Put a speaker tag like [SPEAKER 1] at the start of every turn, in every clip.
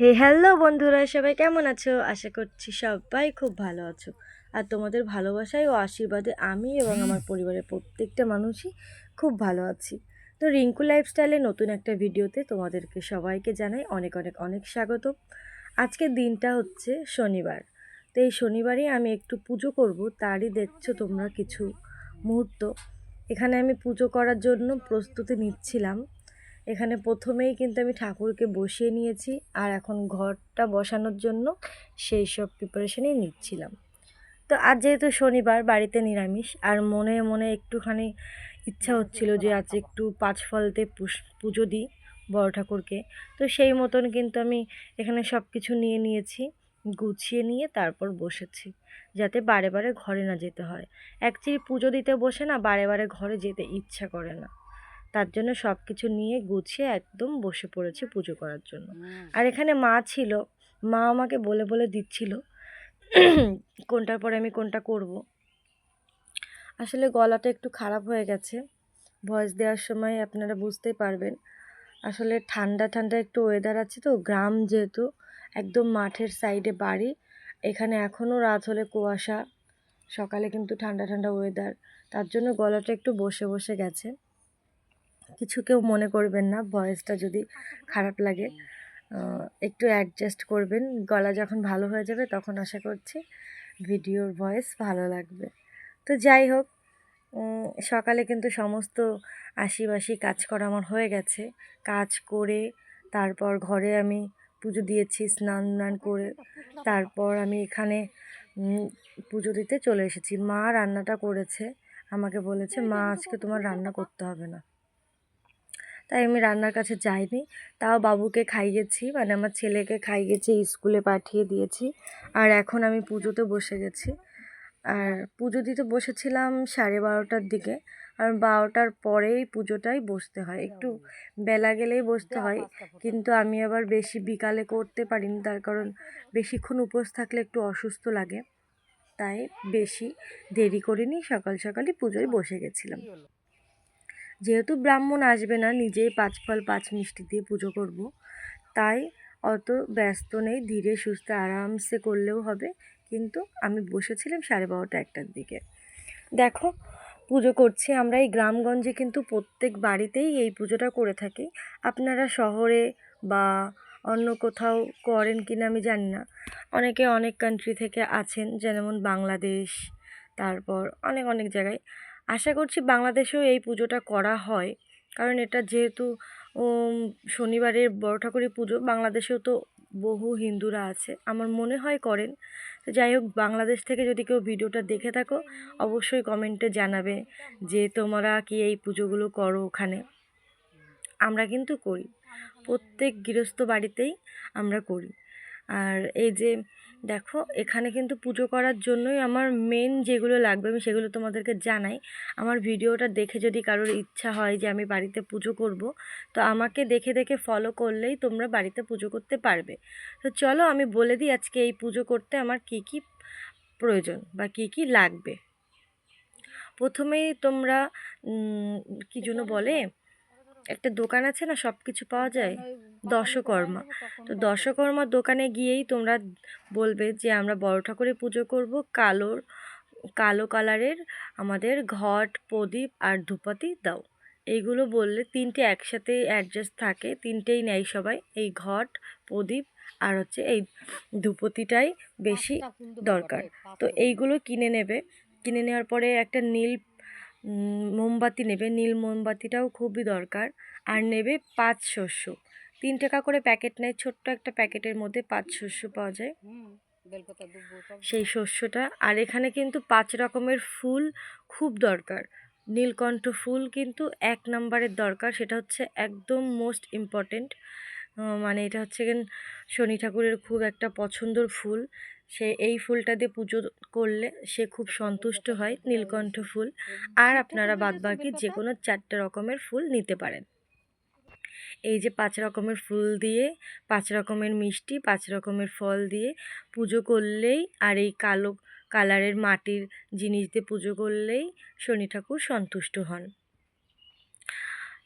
[SPEAKER 1] হে hello বন্ধুরা সবাই কেমন আছো? আশা করছি সবাই খুব ভালো আছো। আর তোমাদের ভালোবাসায় ও আশীর্বাদে আমি এবং আমার পরিবারের প্রত্যেকটা মানুষই খুব ভালো আছি। তো রিঙ্কু লাইফস্টাইলে নতুন একটা ভিডিওতে তোমাদেরকে সবাইকে জানাই অনেক অনেক অনেক স্বাগত। আজকের দিনটা হচ্ছে শনিবার। তো এই শনিবারই আমি একটু পুজো করব তারই দেখছ তোমরা কিছু মুহূর্ত। এখানে আমি পুজো করার জন্য প্রস্তুতি নিচ্ছিলাম। এখানে প্রথমেই কিন্তু আমি ঠাকুরকে বসিয়ে নিয়েছি আর এখন ঘরটা বসানোর জন্য সেই সব প্রিপারেশনই নিচ্ছিলাম। তো আজ যেহেতু শনিবার, বাড়িতে নিরামিষ, আর মনে মনে একটুখানি ইচ্ছা হচ্ছিল যে আজ একটু পাঁচ ফলতে পুজো দিই বড় ঠাকুরকে, তো সেই মতন কিন্তু আমি এখানে সব কিছু নিয়ে নিয়েছি, গুছিয়ে নিয়ে তারপর বসেছি, যাতে বারে বারে ঘরে না যেতে হয়। অ্যাকচুয়ালি পুজো দিতে বসে না বারে বারে ঘরে যেতে ইচ্ছা করে না। তার জন্য সব কিছু নিয়ে গুছিয়ে একদম বসে পড়েছি পুজো করার জন্য। আর এখানে মা ছিল মা আমাকে বলে বলে দিচ্ছিল কোনটার পরে আমি কোনটা করব। আসলে গলাটা একটু খারাপ হয়ে গেছে ভয়েস দেওয়ার সময় আপনারা বুঝতেই পারবেন। আসলে ঠান্ডা ঠান্ডা একটু ওয়েদার আছে তো গ্রাম যেহেতু একদম মাঠের সাইডে বাড়ি এখানে এখনও রাত হলে কুয়াশা সকালে কিন্তু ঠান্ডা ঠান্ডা ওয়েদার তার জন্য গলাটা একটু বসে বসে গেছে। কিছু কেউ মনে করবেন না, ভয়েসটা যদি খারাপ লাগে একটু অ্যাডজাস্ট করবেন, গলা যখন ভালো হয়ে যাবে তখন আশা করছি ভিডিওর ভয়েস ভালো লাগবে। তো যাই হোক সকালে কিন্তু সমস্ত আশিবাসি কাজ করা আমার হয়ে গেছে। কাজ করে তারপর ঘরে আমি পুজো দিয়েছি, স্নান টান করে তারপর আমি এখানে পুজো দিতে চলে এসেছি। মা রান্নাটা করেছে, আমাকে বলেছে, মা, আজকে তোমার রান্না করতে হবে না। তাই আমি রান্নার কাছে যাইনি। তাও বাবুকে খাইয়েছি মানে আমার ছেলেকে খাইয়েছি, স্কুলে পাঠিয়ে দিয়েছি। আর এখন আমি পুজোতে বসে গেছি। আর পুজো দিতে বসেছিলাম সাড়ে বারোটার দিকে। আর বারোটার পরেই পুজোটাই বসতে হয়। একটু বেলা গেলেই বসতে হয়। কিন্তু আমি আবার বেশি বিকালে করতে পারিনি। তার কারণ বেশিক্ষণ উপোস থাকলে একটু অসুস্থ লাগে। তাই বেশি দেরি করিনি। সকাল সকালই পুজোয় বসে গেছিলাম। যেহেতু ব্রাহ্মণ আসবে না, নিজেই পাঁচ ফল, পাঁচ মিষ্টি দিয়ে পুজো করব। তাই অত ব্যস্ত নেই, ধীরে সুস্থে আরামসে করলেও হবে। কিন্তু আমি বসেছিলাম সাড়ে বারোটা একটার দিকে। দেখো, পুজো করছি আমরা। এই গ্রামগঞ্জে কিন্তু প্রত্যেক বাড়িতেই এই পুজোটা করে থাকি। আপনারা শহরে বা অন্য কোথাও করেন কি না আমি জানি না। অনেকে অনেক কান্ট্রি থেকে আছেন, যেমন বাংলাদেশ, তারপর অনেক অনেক জায়গায়। আশা করছি বাংলাদেশেও এই পুজোটা করা হয়। কারণ এটা যেহেতু শনিবারের বড় ঠাকুরের পুজো, বাংলাদেশেও তো বহু হিন্দুরা আছে। আমার মনে হয় করেন। যাই হোক, বাংলাদেশ থেকে যদি কেউ ভিডিওটা দেখে থাকো, অবশ্যই কমেন্টে জানাবে যে তোমরা কি এই পুজোগুলো করো ওখানে। আমরা কিন্তু করি। প্রত্যেক গৃহস্থ বাড়িতেই আমরা করি। আর এই যে দেখো, এখানে কিন্তু পুজো করার জন্যই আমার মেন যেগুলো লাগবে আমি সেগুলো তোমাদেরকে জানাই। আমার ভিডিওটা দেখে যদি কারোর ইচ্ছা হয় যে আমি বাড়িতে পুজো করব, তো আমাকে দেখে দেখে ফলো করলেই তোমরা বাড়িতে পুজো করতে পারবে। তো চলো আমি বলে দিই আজকে এই পুজো করতে আমার কি কি প্রয়োজন বা কি কি লাগবে। প্রথমেই তোমরা কি জন্য বলে? একটা দোকান আছে না সব কিছু পাওয়া যায়? দশকর্মা। তো দশকর্মার দোকানে গিয়েই তোমরা বলবে যে আমরা বড় ঠাকুরের পুজো করব কালোর কালো কালারের আমাদের ঘট প্রদীপ আর ধূপাতি দাও। এইগুলো বললে তিনটে একসাথে অ্যাডজাস্ট থাকে তিনটেই নেয় সবাই। এই ঘট প্রদীপ আর হচ্ছে এই ধূপতিটাই বেশি দরকার। তো এইগুলো কিনে নেবে। কিনে নেওয়ার পরে একটা নীল মোমবাতি নেবে নীল মোমবাতিটাও খুবই দরকার। আর নেবে পাঁচ শস্য। তিন টাকা করে প্যাকেট নেয় ছোট্ট একটা প্যাকেটের মধ্যে পাঁচ শস্য পাওয়া যায়। সেই শস্যটা। আর এখানে কিন্তু পাঁচ রকমের ফুল খুব দরকার। নীলকণ্ঠ ফুল কিন্তু এক নম্বরের দরকার সেটা হচ্ছে একদম মোস্ট ইম্পর্টেন্ট মানে এটা হচ্ছে শনি ঠাকুরের খুব একটা পছন্দর ফুল। সে এই ফুলটা দিয়ে পুজো করলে সে খুব সন্তুষ্ট হয় নীলকণ্ঠ ফুল। আর আপনারা বাদবাকি যে কোনো চারটে রকমের ফুল নিতে পারেন। এই যে পাঁচ রকমের ফুল দিয়ে, পাঁচ রকমের মিষ্টি, পাঁচ রকমের ফল দিয়ে পুজো করলেই আর এই কালো কালারের মাটির জিনিস দিয়ে পুজো করলেই শনি ঠাকুর সন্তুষ্ট হন।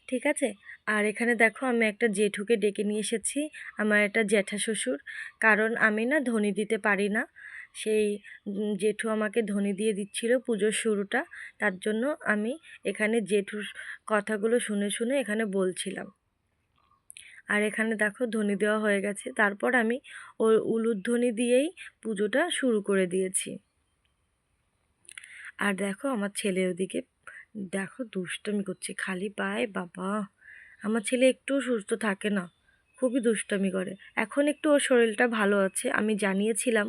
[SPEAKER 1] ঠিক আছে? আর এখানে দেখো আমি একটা জেঠুকে ডেকে নিয়ে এসেছি, আমার একটা জ্যাঠা শ্বশুর। কারণ আমি না ধ্বনি দিতে পারি না। সেই জেঠু আমাকে ধ্বনি দিয়ে দিচ্ছিল পুজোর শুরুটা। তার জন্য আমি এখানে জেঠুর কথাগুলো শুনে শুনে এখানে বলছিলাম। আর এখানে দেখো ধ্বনি দেওয়া হয়ে গেছে। তারপর আমি ওর উলুধ্বনি দিয়েই পুজোটা শুরু করে দিয়েছি। আর দেখো আমার ছেলে ওদিকে দেখো দুষ্টমি করছে, খালি পায়? বাবা, আমার ছেলে একটু সুস্থ থাকে না, খুবই দুষ্টমি করে। এখন একটু ওর শরীরটা ভালো আছে, আমি জানিয়েছিলাম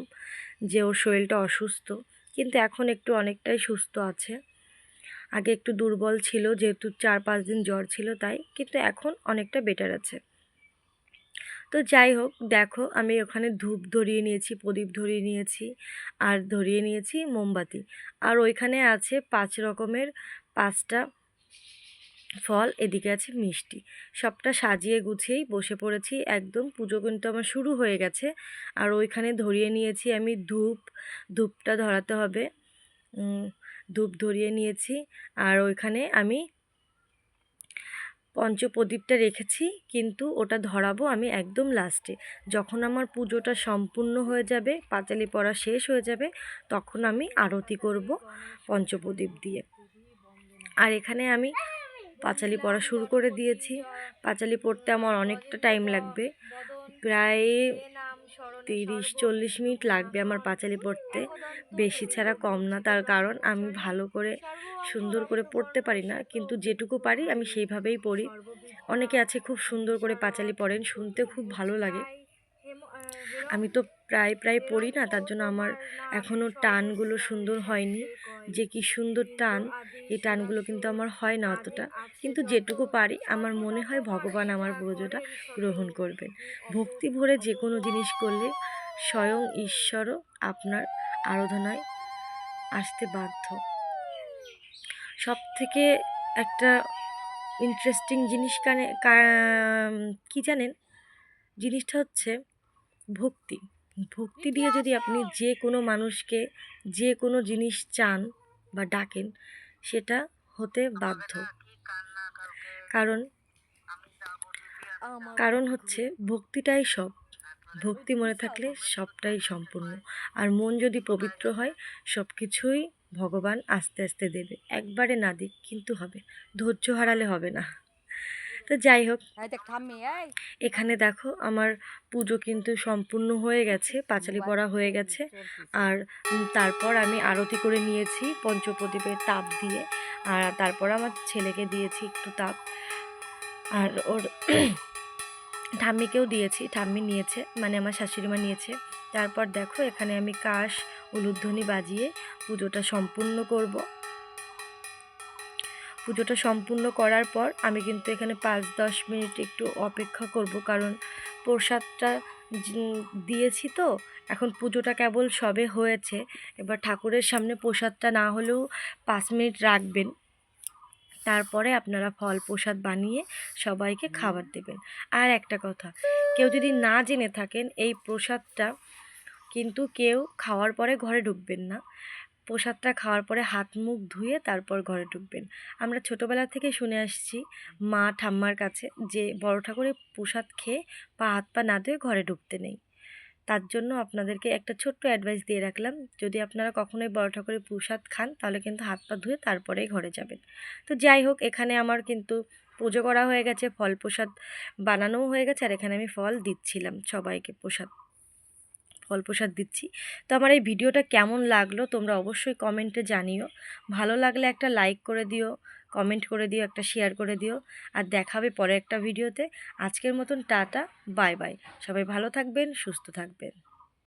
[SPEAKER 1] যে ওর শরীরটা অসুস্থ, কিন্তু এখন একটু অনেকটাই সুস্থ আছে। আগে একটু দুর্বল ছিল, যেহেতু চার পাঁচ দিন জ্বর ছিল তাই, কিন্তু এখন অনেকটা বেটার আছে। তো যাই হোক, দেখো, আমি ওখানে ধূপ ধরিয়ে নিয়েছি, প্রদীপ ধরিয়ে নিয়েছি, আর ধরিয়ে নিয়েছি মোমবাতি। আর ওইখানে আছে পাঁচ রকমের পাঁচটা ফল, এদিকে আছে মিষ্টি। সবটা সাজিয়ে গুছিয়েই বসে পড়েছি। একদম পুজো কিন্তু আমার শুরু হয়ে গেছে। আর ওইখানে ধরিয়ে নিয়েছি আমি ধূপ। ধূপটা ধরাতে হবে। ধূপ ধরিয়ে নিয়েছি। আর ওইখানে আমি পঞ্চপ্রদীপটা রেখেছি, কিন্তু ওটা ধরাবো আমি একদম লাস্টে যখন আমার পুজোটা সম্পূর্ণ হয়ে যাবে, পাঁচালি পড়া শেষ হয়ে যাবে, তখন আমি আরতি করব পঞ্চপ্রদীপ দিয়ে। আর এখানে আমি পাঁচালি পড়া শুরু করে দিয়েছি। পাঁচালি পড়তে আমার অনেকটা টাইম লাগবে। প্রায় তিরিশ, চল্লিশ মিনিট লাগবে আমার পাঁচালি পড়তে। বেশি ছাড়া কম না, তার কারণ আমি ভালো করে, সুন্দর করে পড়তে পারি না। কিন্তু যেটুকু পারি আমি সেইভাবেই পড়ি। অনেকে আছে খুব সুন্দর করে পাঁচালি পড়েন, শুনতে খুব ভালো লাগে। আমি তো প্রায় প্রায় পড়ি না, তার জন্য আমার এখনও টানগুলো সুন্দর হয়নি। যে কি সুন্দর টান, এই টানগুলো কিন্তু আমার হয় না অতটা। কিন্তু যেটুকু পারি, আমার মনে হয় ভগবান আমার পুজোটা গ্রহণ করবেন। ভক্তি ভরে যে কোনো জিনিস করলে স্বয়ং ঈশ্বরও আপনার আরাধনায় আসতে বাধ্য। সব থেকে একটা ইন্টারেস্টিং জিনিস কানে কা- জানেন? জিনিসটা হচ্ছে ভক্তি। ভক্তি দিয়ে যদি আপনি যে কোনো মানুষকে যে কোনো জিনিস চান বা ডাকেন সেটা হতে বাধ্য। কারণ কারণ হচ্ছে ভক্তিটাই সব। ভক্তি মনে থাকলে সবটাই সম্পূর্ণ। আর মন যদি পবিত্র হয় সব কিছুই ভগবান আস্তে আস্তে দেবে। একবারে না দিক কিন্তু হবে। ধৈর্য হারালে হবে না। তো যাই হোক।
[SPEAKER 2] এই।
[SPEAKER 1] এখানে দেখো আমার পুজো কিন্তু সম্পূর্ণ হয়ে গেছে পাঁচালি পড়া হয়ে গেছে। আর তারপর আমি আরতি করে নিয়েছি পঞ্চপ্রদীপের তাপ দিয়ে। আর তারপর আমার ছেলেকে দিয়েছি একটু তাপ। আর ওর ঠাম্মিকেও দিয়েছি ঠাম্মি নিয়েছে মানে আমার শাশুড়িমা নিয়েছে। তারপর দেখো এখানে আমি কাশ উলুধ্বনি বাজিয়ে পুজোটা সম্পূর্ণ করব। পুজোটা সম্পূর্ণ করার পর আমি কিন্তু এখানে পাঁচ দশ মিনিট একটু অপেক্ষা করব। কারণ প্রসাদটা দিয়েছি তো, এখন পুজোটা কেবল সবে হয়েছে। এবার ঠাকুরের সামনে প্রসাদটা না হলেও পাঁচ মিনিট রাখবেন। তারপরে আপনারা ফল প্রসাদ বানিয়ে সবাইকে খাবার দেবেন। আর একটা কথা, কেউ যদি না জেনে থাকেন, এই প্রসাদটা কিন্তু কেউ খাওয়ার পরে ঘরে ঢুকবেন না। প্রসাদটা খাওয়ার পরে হাত মুখ ধুয়ে তারপর ঘরে ঢুকবেন। আমরা ছোটোবেলা থেকে শুনে আসছি মা ঠাম্মার কাছে যে বড় ঠাকুরের প্রসাদ খেয়ে পা হাত পা না ধুয়ে ঘরে ঢুকতে নেই। তার জন্য আপনাদেরকে একটা ছোট্ট অ্যাডভাইস দিয়ে রাখলাম, যদি আপনারা কখনোই বড় ঠাকুরের প্রসাদ খান তাহলে কিন্তু হাত পা ধুয়ে তারপরেই ঘরে যাবেন। তো যাই হোক, এখানে আমার কিন্তু পুজো করা হয়ে গেছে, ফল প্রসাদ বানানোও হয়ে গেছে, আর এখানে আমি ফল দিচ্ছিলাম সবাইকে প্রসাদ প্রসাদ দিচ্ছি। তো আমার এই ভিডিওটা কেমন লাগল তোমরা অবশ্যই কমেন্টে জানিও। ভালো লাগলে একটা লাইক করে দিও, কমেন্ট করে দিও, একটা শেয়ার করে দিও। আর দেখাবে পরে একটা ভিডিওতে। আজকের মতন টাটা, বাই বাই। সবাই ভালো থাকবেন, সুস্থ থাকবেন।